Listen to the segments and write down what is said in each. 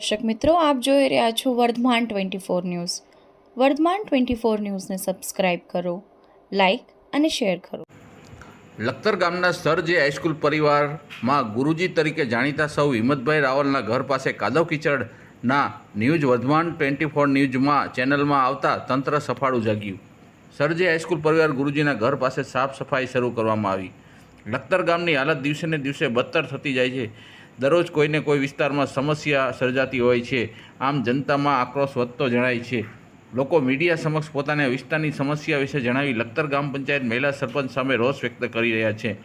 દર્શક મિત્રો, આપ જોઈ રહ્યા છો Vardhman twenty four news. Vardhman twenty four ન્યૂઝને સબસ્ક્રાઇબ કરો, લાઇક અને શેર કરો. લખતર ગામના સરજે હાઈસ્કૂલ પરિવારમાં ગુરુજી તરીકે જાણીતા સૌ હિંમતભાઈ રાવલના ઘર પાસે કાદવ કિચડના ન્યૂઝ વર્ધમાન ટ્વેન્ટી ફોર ન્યૂઝમાં ચેનલમાં આવતા તંત્ર સફાળું જાગ્યું. સરજે હાઈસ્કૂલ પરિવાર ગુરુજીના ઘર પાસે સાફ સફાઈ શરૂ કરવામાં આવી. લખતર ગામની હાલત દિવસે ને દિવસે બદતર થતી જાય છે. દરરોજ કોઈને કોઈ વિસ્તારમાં સમસ્યા સર્જાતી હોય છે. આમ જનતામાં આક્રોશ વધતો જણાય છે. લોકો મીડિયા સમક્ષ પોતાના વિસ્તારની સમસ્યા વિશે જણાવી લખતર ગામ પંચાયત મહિલા સરપંચ સામે રોષ વ્યક્ત કરી રહ્યા છે.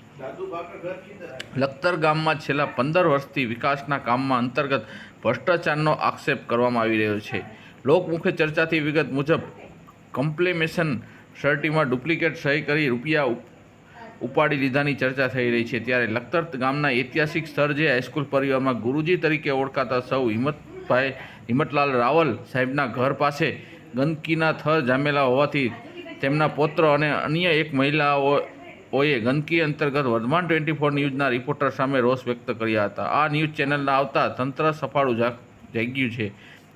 લખતર ગામમાં છેલ્લા પંદર વર્ષથી વિકાસના કામમાં અંતર્ગત ભ્રષ્ટાચારનો આક્ષેપ કરવામાં આવી રહ્યો છે. લોકમુખે ચર્ચાથી વિગત મુજબ કમ્પ્લેમેશન સર્ટીમાં ડુપ્લિકેટ સહી કરી રૂપિયા ઉપાડી લીધાની ચર્ચા થઈ રહી છે. ત્યારે લખતર ગામના ઐતિહાસિક સ્થળ જે હાઈસ્કૂલ પરિવારમાં ગુરુજી તરીકે ઓળખાતા સૌ હિંમતભાઈ, હિંમતલાલ રાવલ સાહેબના ઘર પાસે ગંદકીના થર જામેલા હોવાથી તેમના પૌત્ર અને અન્ય એક મહિલાઓએ ગંદકી અંતર્ગત વર્ધમાન ટ્વેન્ટી ફોર ન્યૂઝના રિપોર્ટર સામે રોષ વ્યક્ત કર્યા હતા. આ ન્યૂઝ ચેનલના આવતા તંત્ર સફાળું જાગ, જાગ્યું છે.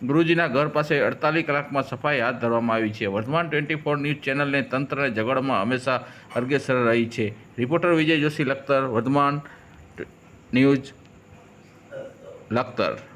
ગુરુજીના ઘર પાસે અડતાલીસ કલાકમાં સફાઈ હાથ ધરવામાં આવી છે. વર્ધમાન ટ્વેન્ટી ફોર ન્યૂઝ ચેનલને તંત્રને ઝઘડમાં હંમેશા અર્ગેસર રહી છે. Reporter Vijay Joshi Lakhtar Vardhman news Lakhtar.